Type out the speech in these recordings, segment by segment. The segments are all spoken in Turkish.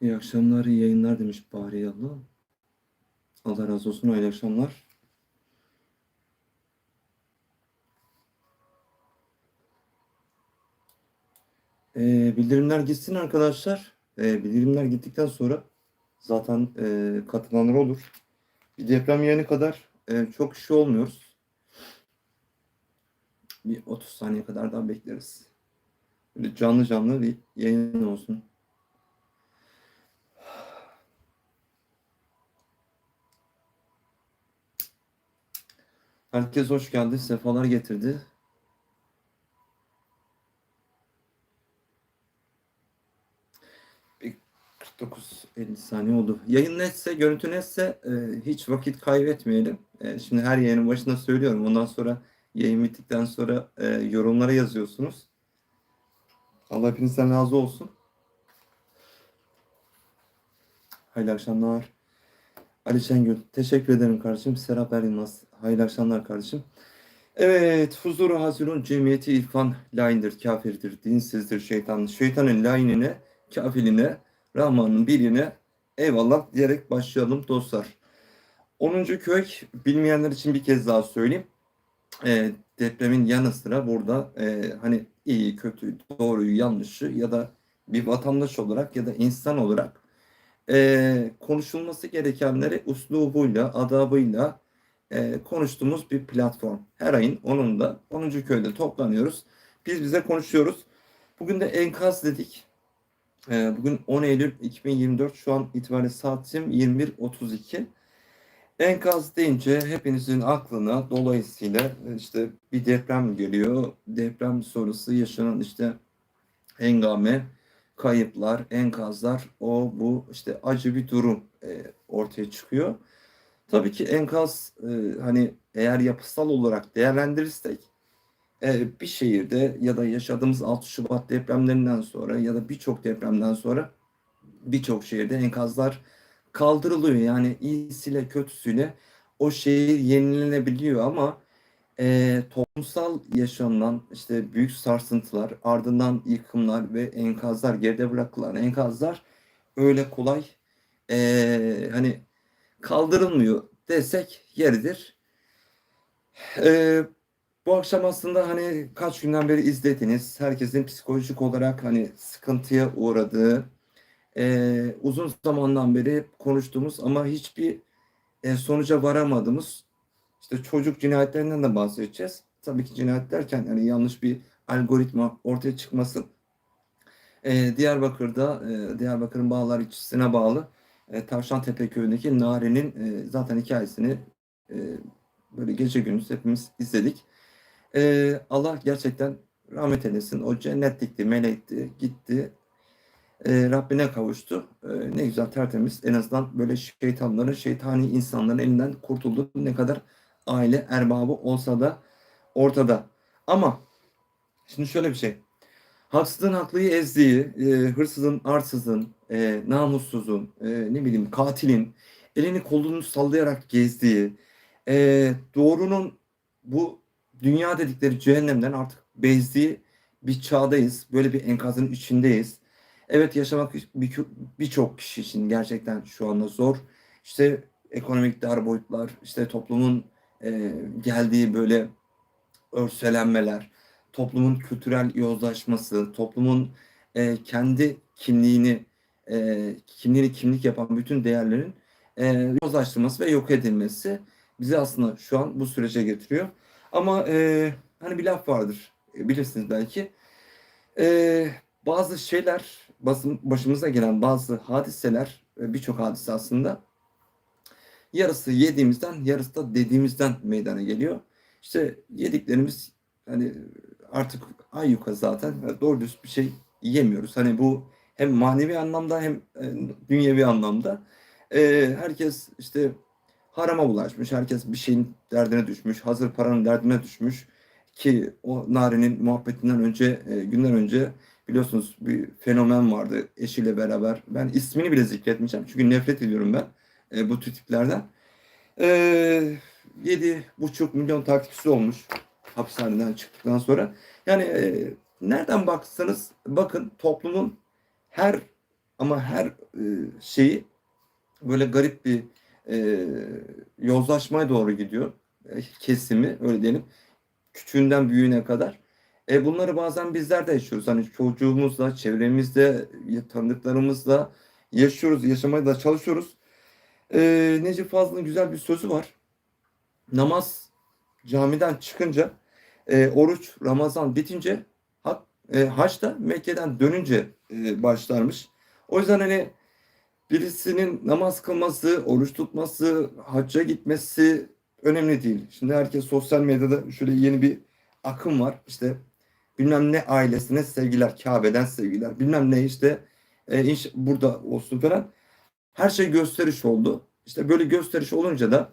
İyi akşamlar, iyi yayınlar demiş Bahriye abla. Allah razı olsun, hayırlı akşamlar. Ee, bildirimler gitsin arkadaşlar. Ee, bildirimler gittikten sonra zaten e, katılanlar olur. Bir deprem yayını kadar e, çok kişi olmuyoruz. Bir 30 saniye kadar daha bekleriz. Böyle canlı canlı bir yayın olsun. Herkes hoş geldi, sefalar getirdi. Bir 49-50 saniye oldu. Yayın netse, görüntü netse e, hiç vakit kaybetmeyelim. E, şimdi her yayının başında söylüyorum. Ondan sonra yayın bittikten sonra e, yorumlara yazıyorsunuz. Allah hepinizden razı olsun. Hayırlı akşamlar. Ali Şengül. Teşekkür ederim kardeşim. Serap Er Yılmaz. Hayırlı akşamlar kardeşim. Evet. Huzuru hazirun cemiyeti irfan laindir, kafirdir, dinsizdir şeytan. Şeytanın lainine, kafiline, Rahman'ın birine eyvallah diyerek başlayalım dostlar. 10. köy bilmeyenler için bir kez daha söyleyeyim. E, depremin yanı sıra burada e, hani iyi, kötü, doğruyu, yanlışı ya da bir vatandaş olarak ya da insan olarak e, konuşulması gerekenleri uslubuyla, adabıyla e, konuştuğumuz bir platform. Her ayın 10'unda 10. köyde toplanıyoruz. Biz bize konuşuyoruz. Bugün de enkaz dedik. E, bugün 10 Eylül 2024 şu an itibariyle saatim 21.32. Enkaz deyince hepinizin aklına dolayısıyla işte bir deprem geliyor. Deprem sonrası yaşanan işte hengame, kayıplar, enkazlar, o bu işte acı bir durum e, ortaya çıkıyor. Tabii ki enkaz e, hani eğer yapısal olarak değerlendirirsek e, bir şehirde ya da yaşadığımız 6 Şubat depremlerinden sonra ya da birçok depremden sonra birçok şehirde enkazlar kaldırılıyor. Yani iyisiyle kötüsüyle o şehir yenilenebiliyor ama e, toplumsal yaşanılan işte büyük sarsıntılar, ardından yıkımlar ve enkazlar, geride bırakılan enkazlar öyle kolay e, hani kaldırılmıyor desek yeridir. E, bu akşam aslında hani kaç günden beri izlediniz. Herkesin psikolojik olarak hani sıkıntıya uğradığı, e, uzun zamandan beri konuştuğumuz ama hiçbir e, sonuca varamadığımız işte çocuk cinayetlerinden de bahsedeceğiz. Tabii ki cinayet derken yani yanlış bir algoritma ortaya çıkmasın. E, Diyarbakır'da, e, Diyarbakır'ın Bağlar ilçesine bağlı e, Tavşantepe köyündeki Nari'nin e, zaten hikayesini e, böyle gece gündüz hepimiz izledik. E, Allah gerçekten rahmet eylesin. O cennetlikti, melekti, gitti. E, Rabbine kavuştu. E, ne güzel tertemiz. En azından böyle şeytanların, şeytani insanların elinden kurtuldu. Ne kadar aile erbabı olsa da ortada. Ama şimdi şöyle bir şey. Haksızın haklıyı ezdiği, e, hırsızın, arsızın, e, namussuzun, e, ne bileyim katilin elini kolunu sallayarak gezdiği, e, doğrunun bu dünya dedikleri cehennemden artık bezdiği bir çağdayız. Böyle bir enkazın içindeyiz. Evet yaşamak birçok kişi için gerçekten şu anda zor. İşte ekonomik dar boyutlar, işte toplumun e, geldiği böyle örselenmeler, toplumun kültürel yozlaşması, toplumun e, kendi kimliğini e, kimliğini kimlik yapan bütün değerlerin e, yozlaştırması ve yok edilmesi bizi aslında şu an bu sürece getiriyor. Ama e, hani bir laf vardır e, bilirsiniz belki. E, bazı şeyler başımıza gelen bazı hadiseler e, birçok hadise aslında yarısı yediğimizden yarısı da dediğimizden meydana geliyor. İşte yediklerimiz hani artık ay yuka zaten doğru düz bir şey yemiyoruz. Hani bu hem manevi anlamda hem e, dünyevi anlamda e, herkes işte harama bulaşmış. Herkes bir şeyin derdine düşmüş. Hazır paranın derdine düşmüş. Ki o Nari'nin muhabbetinden önce, e, günler önce biliyorsunuz bir fenomen vardı eşiyle beraber. Ben ismini bile zikretmeyeceğim. Çünkü nefret ediyorum ben e, bu tiplerden. E, 7,5 milyon takipçisi olmuş hapishaneden çıktıktan sonra. Yani e, nereden baksanız bakın toplumun her Ama her e, şeyi böyle garip bir e, yozlaşmaya doğru gidiyor. E, kesimi öyle diyelim. Küçüğünden büyüğüne kadar. E, bunları bazen bizler de yaşıyoruz. Hani çocuğumuzla, çevremizde, tanıdıklarımızla yaşıyoruz, yaşamaya da çalışıyoruz. E, Necip Fazıl'ın güzel bir sözü var. Namaz camiden çıkınca, e, oruç Ramazan bitince, hak, e, haç da Mekke'den dönünce e, başlarmış. O yüzden hani birisinin namaz kılması, oruç tutması, hacca gitmesi önemli değil. Şimdi herkes sosyal medyada şöyle yeni bir akım var. İşte bilmem ne ailesine sevgiler, Kabe'den sevgiler, bilmem ne işte e, inş- burada olsun falan. Her şey gösteriş oldu. İşte böyle gösteriş olunca da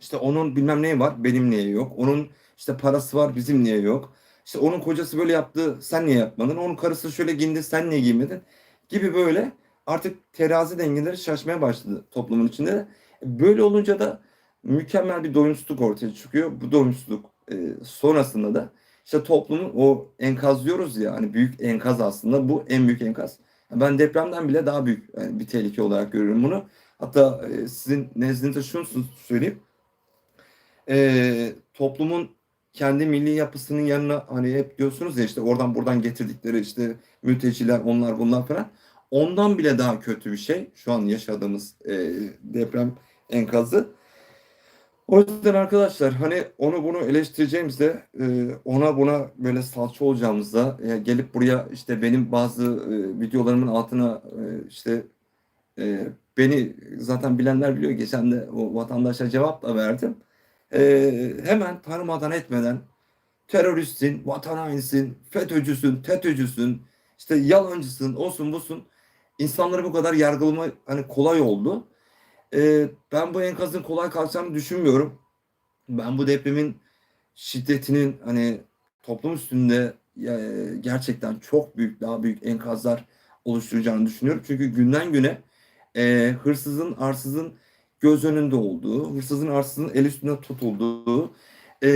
işte onun bilmem neyi var, benim niye yok? Onun işte parası var, bizim niye yok? İşte onun kocası böyle yaptı, sen niye yapmadın? Onun karısı şöyle giyindi, sen niye giymedin? Gibi böyle artık terazi dengeleri şaşmaya başladı toplumun içinde. Böyle olunca da mükemmel bir doyumsuzluk ortaya çıkıyor. Bu doyumsuzluk e, sonrasında da işte toplumun o enkaz diyoruz ya hani büyük enkaz aslında bu en büyük enkaz. Ben depremden bile daha büyük yani bir tehlike olarak görüyorum bunu. Hatta e, sizin nezdinizde şunu söyleyeyim. E, toplumun kendi milli yapısının yanına hani hep diyorsunuz ya işte oradan buradan getirdikleri işte mülteciler onlar bunlar falan. Ondan bile daha kötü bir şey şu an yaşadığımız e, deprem enkazı. O yüzden arkadaşlar hani onu bunu eleştireceğimizde e, ona buna böyle salça olacağımızda e, gelip buraya işte benim bazı e, videolarımın altına e, işte beni zaten bilenler biliyor geçen de o vatandaşa cevap da verdim. Hemen tanımadan etmeden teröristsin, vatan hainisin, FETÖ'cüsün, TETÖ'cüsün, işte yalancısın, olsun busun. İnsanları bu kadar yargılama hani kolay oldu. Ee, ben bu enkazın kolay kalkacağını düşünmüyorum. Ben bu depremin şiddetinin hani toplum üstünde e, gerçekten çok büyük, daha büyük enkazlar oluşturacağını düşünüyorum. Çünkü günden güne e, hırsızın, arsızın göz önünde olduğu, hırsızın, arsızın el üstünde tutulduğu, e,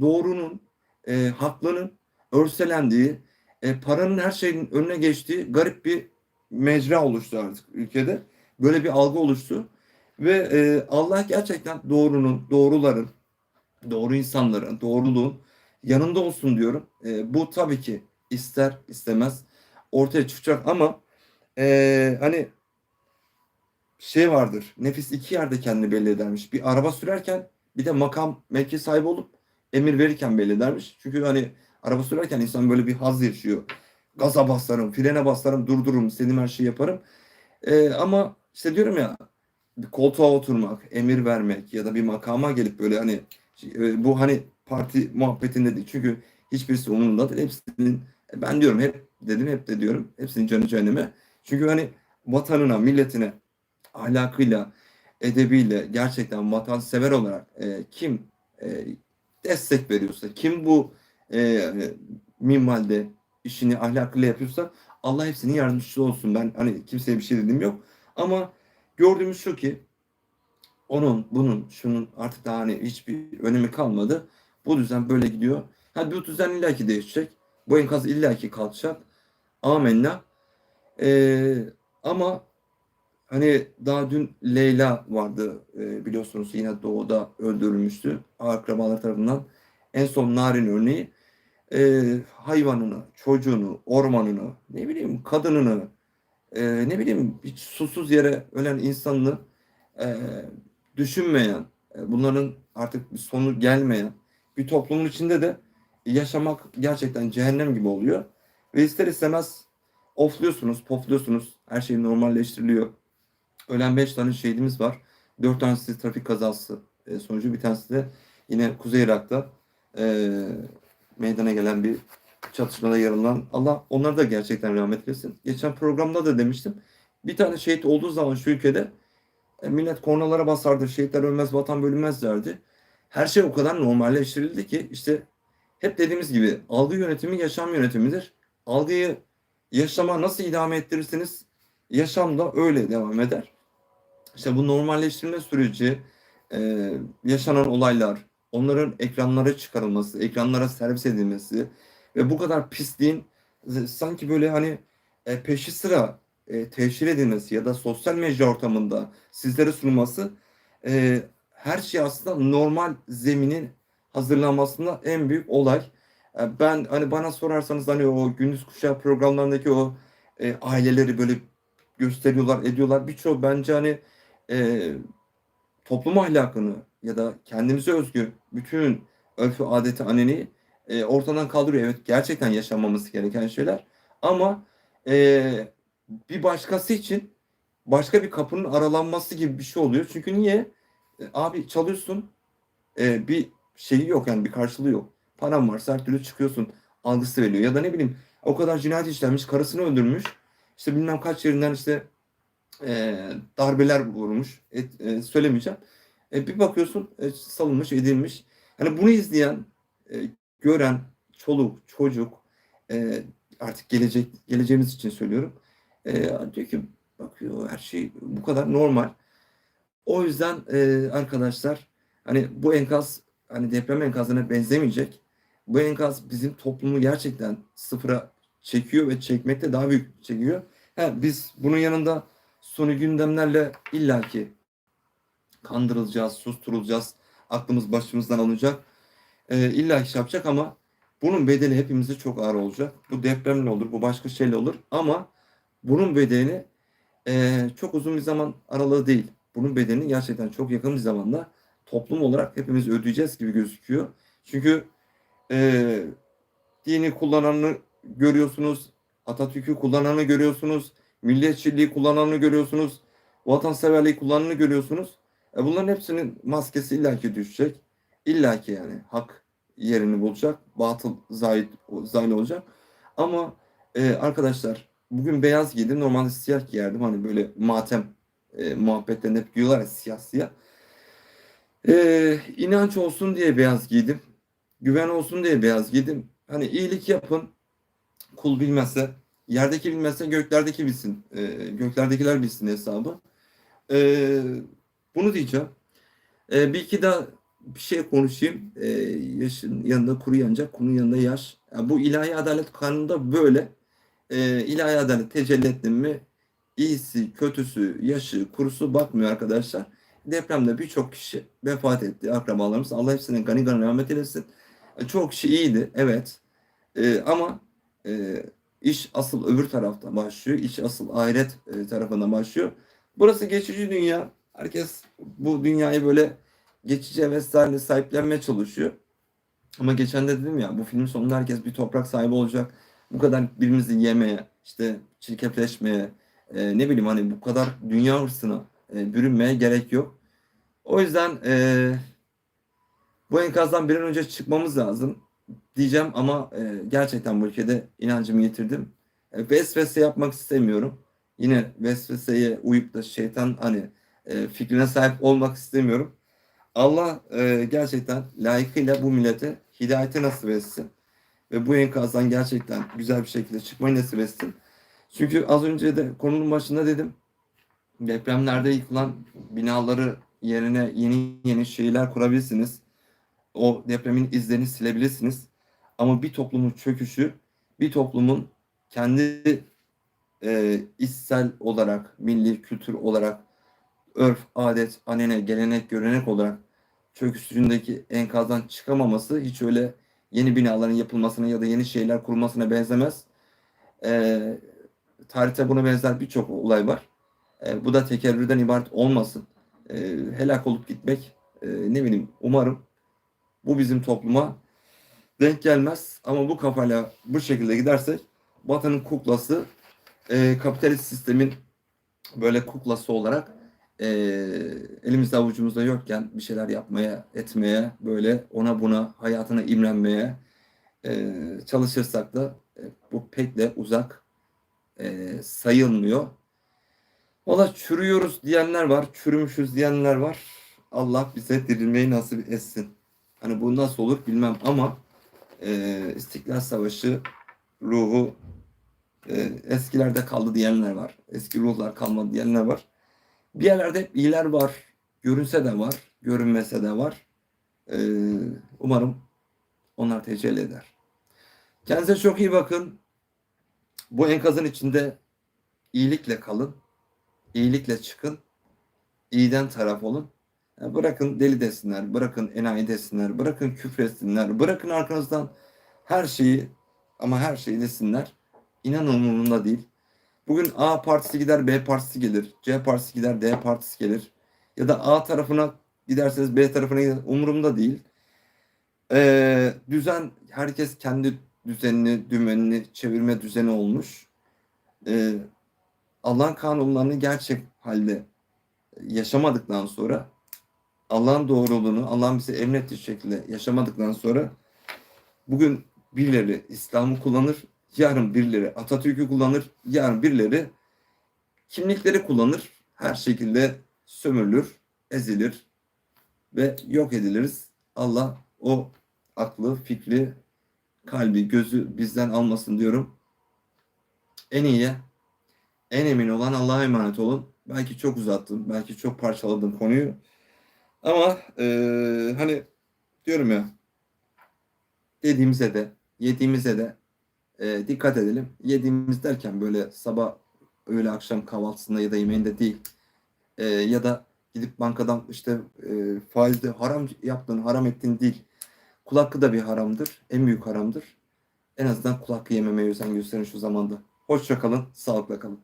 doğrunun, e, haklının örselendiği, e, paranın her şeyin önüne geçtiği garip bir mecra oluştu artık ülkede. Böyle bir algı oluştu. Ve e, Allah gerçekten doğrunun, doğruların, doğru insanların, doğruluğun yanında olsun diyorum. E, bu tabii ki ister istemez ortaya çıkacak ama e, hani şey vardır. Nefis iki yerde kendini belli edermiş. Bir araba sürerken bir de makam mevki sahibi olup emir verirken belli edermiş. Çünkü hani araba sürerken insan böyle bir haz yaşıyor. Gaza basarım, frene basarım, durdururum, istediğim her şeyi yaparım. E, ama işte diyorum ya bir koltuğa oturmak, emir vermek ya da bir makama gelip böyle hani e, bu hani parti muhabbetinde değil. Çünkü hiçbirisi umurunda değil. Hepsinin e, ben diyorum hep dedim hep de diyorum hepsinin canı cehenneme. Çünkü hani vatanına, milletine ahlakıyla, edebiyle gerçekten vatansever olarak e, kim e, destek veriyorsa, kim bu e, minvalde işini ahlakıyla yapıyorsa Allah hepsinin yardımcısı olsun. Ben hani kimseye bir şey dedim yok. Ama gördüğümüz şu ki onun, bunun, şunun artık daha hani hiçbir önemi kalmadı. Bu düzen böyle gidiyor. Ha bu düzen illaki değişecek. Bu enkaz illaki kalkacak. Amenna. Ee, ama hani daha dün Leyla vardı e, biliyorsunuz yine doğuda öldürülmüştü akrabalar tarafından. En son Narin örneği e, hayvanını, çocuğunu, ormanını, ne bileyim kadınını, e, ne bileyim hiç susuz yere ölen insanını e, düşünmeyen, e, bunların artık bir sonu gelmeyen bir toplumun içinde de yaşamak gerçekten cehennem gibi oluyor. Ve ister istemez ofluyorsunuz, pofluyorsunuz. Her şey normalleştiriliyor. Ölen 5 tane şehidimiz var. 4 tanesi trafik kazası e, sonucu. Bir tanesi de yine Kuzey Irak'ta e, meydana gelen bir çatışmada yaralanan Allah onları da gerçekten rahmet eylesin. Geçen programda da demiştim. Bir tane şehit olduğu zaman şu ülkede e, millet kornalara basardı. Şehitler ölmez, vatan bölünmez derdi. Her şey o kadar normalleştirildi ki işte hep dediğimiz gibi algı yönetimi yaşam yönetimidir. Algıyı yaşama nasıl idame ettirirseniz yaşam da öyle devam eder. İşte bu normalleştirme süreci, e, yaşanan olaylar, onların ekranlara çıkarılması, ekranlara servis edilmesi ve bu kadar pisliğin sanki böyle hani e, peşi sıra e, teşhir edilmesi ya da sosyal medya ortamında sizlere sunulması e, her şey aslında normal zeminin hazırlanmasında en büyük olay. E, ben hani bana sorarsanız hani o gündüz kuşağı programlarındaki o e, aileleri böyle gösteriyorlar, ediyorlar. Birçoğu bence hani e, toplum ahlakını ya da kendimize özgü bütün örfü, adeti, aneni e, ortadan kaldırıyor. Evet gerçekten yaşanmaması gereken şeyler. Ama e, bir başkası için başka bir kapının aralanması gibi bir şey oluyor. Çünkü niye? E, abi çalıyorsun e, bir şeyi yok yani bir karşılığı yok. Param varsa her türlü çıkıyorsun algısı veriyor. Ya da ne bileyim o kadar cinayet işlenmiş, karısını öldürmüş. İşte bilmem kaç yerinden işte e, darbeler vurmuş. Et, e, söylemeyeceğim. E, bir bakıyorsun e, salınmış, edilmiş. Yani bunu izleyen, e, gören çoluk, çocuk e, artık gelecek geleceğimiz için söylüyorum. E, diyor ki bakıyor her şey bu kadar normal. O yüzden e, arkadaşlar hani bu enkaz hani deprem enkazına benzemeyecek. Bu enkaz bizim toplumu gerçekten sıfıra çekiyor ve çekmekte daha büyük çekiyor. Ha, biz bunun yanında sonu gündemlerle illaki kandırılacağız, susturulacağız, aklımız başımızdan alınacak. E, illaki şey yapacak ama bunun bedeli hepimize çok ağır olacak. Bu depremle olur, bu başka şeyle olur ama bunun bedelini e, çok uzun bir zaman aralığı değil. Bunun bedelini gerçekten çok yakın bir zamanda toplum olarak hepimiz ödeyeceğiz gibi gözüküyor. Çünkü e, dini kullananı görüyorsunuz, Atatürk'ü kullananı görüyorsunuz, milliyetçiliği kullananı görüyorsunuz, vatanseverliği kullananı görüyorsunuz. E bunların hepsinin maskesi illaki düşecek. İllaki yani hak yerini bulacak, batıl zahit, zahil olacak. Ama e, arkadaşlar bugün beyaz giydim, normalde siyah giyerdim. Hani böyle matem e, muhabbetlerinde hep giyiyorlar ya siyah siyah. E, inanç olsun diye beyaz giydim. Güven olsun diye beyaz giydim. Hani iyilik yapın. Kul bilmezse, yerdeki bilmezse göklerdeki bilsin. E, göklerdekiler bilsin hesabı. E, bunu diyeceğim. E, bir iki daha bir şey konuşayım. E, yaşın yanında kuru yanacak, kurun yanında yaş. Yani bu ilahi adalet kanununda böyle. E, ilahi adalet tecelli ettin mi iyisi, kötüsü, yaşı, kurusu bakmıyor arkadaşlar. Depremde birçok kişi vefat etti akrabalarımız. Allah hepsine gani gani rahmet eylesin. E, çok kişi iyiydi evet. E, ama e, iş asıl öbür tarafta başlıyor. İş asıl ahiret e, tarafına başlıyor. Burası geçici dünya. Herkes bu dünyayı böyle geçici heveslerle sahiplenmeye çalışıyor. Ama geçen de dedim ya bu filmin sonunda herkes bir toprak sahibi olacak. Bu kadar birbirimizi yemeye, işte çirkefleşmeye, e, ne bileyim hani bu kadar dünya hırsına e, bürünmeye gerek yok. O yüzden e, bu enkazdan bir an önce çıkmamız lazım diyeceğim ama e, gerçekten bu ülkede inancımı yitirdim. E, vesvese yapmak istemiyorum. Yine vesveseye uyup da şeytan hani e, fikrine sahip olmak istemiyorum. Allah e, gerçekten layıkıyla bu millete hidayeti nasip etsin. Ve bu enkazdan gerçekten güzel bir şekilde çıkmayı nasip etsin. Çünkü az önce de konunun başında dedim. Depremlerde yıkılan binaları yerine yeni yeni şeyler kurabilirsiniz. O depremin izlerini silebilirsiniz. Ama bir toplumun çöküşü, bir toplumun kendi e, içsel olarak, milli kültür olarak, örf, adet, anene, gelenek, görenek olarak çöküşündeki enkazdan çıkamaması hiç öyle yeni binaların yapılmasına ya da yeni şeyler kurulmasına benzemez. E, tarihte buna benzer birçok olay var. E, bu da tekerrürden ibaret olmasın. E, helak olup gitmek e, ne bileyim umarım bu bizim topluma denk gelmez. Ama bu kafayla bu şekilde gidersek Batı'nın kuklası e, kapitalist sistemin böyle kuklası olarak e, elimizde avucumuzda yokken bir şeyler yapmaya, etmeye, böyle ona buna hayatına imrenmeye e, çalışırsak da e, bu pek de uzak e, sayılmıyor. Valla çürüyoruz diyenler var, çürümüşüz diyenler var. Allah bize dirilmeyi nasip etsin. Hani bu nasıl olur bilmem ama e, İstiklal Savaşı ruhu e, eskilerde kaldı diyenler var. Eski ruhlar kalmadı diyenler var. Bir yerlerde hep iyiler var. Görünse de var, görünmese de var. E, umarım onlar tecelli eder. Kendinize çok iyi bakın. Bu enkazın içinde iyilikle kalın, iyilikle çıkın, iyiden taraf olun. Ya bırakın deli desinler, bırakın enayi desinler, bırakın küfretsinler, bırakın arkanızdan her şeyi ama her şeyi desinler. İnanın umurumda değil. Bugün A partisi gider, B partisi gelir. C partisi gider, D partisi gelir. Ya da A tarafına giderseniz B tarafına gider. Umurumda değil. Ee, düzen, herkes kendi düzenini, dümenini çevirme düzeni olmuş. Ee, Allah'ın kanunlarını gerçek halde yaşamadıktan sonra Allah'ın doğruluğunu, Allah'ın bize emrettiği şekilde yaşamadıktan sonra bugün birileri İslam'ı kullanır, yarın birileri Atatürk'ü kullanır, yarın birileri kimlikleri kullanır. Her şekilde sömürülür, ezilir ve yok ediliriz. Allah o aklı, fikri, kalbi, gözü bizden almasın diyorum. En iyiye, en emin olan Allah'a emanet olun. Belki çok uzattım, belki çok parçaladım konuyu. Ama eee, hani diyorum ya dediğimize de yediğimize de eee, dikkat edelim. Yediğimiz derken böyle sabah öğle akşam kahvaltısında ya da yemeğinde değil. Eee, ya da gidip bankadan işte eee faizde haram yaptın, haram ettin değil. Kul hakkı da bir haramdır. En büyük haramdır. En azından kul hakkı yememeye özen gösterin şu zamanda. Hoşça kalın, sağlıkla kalın.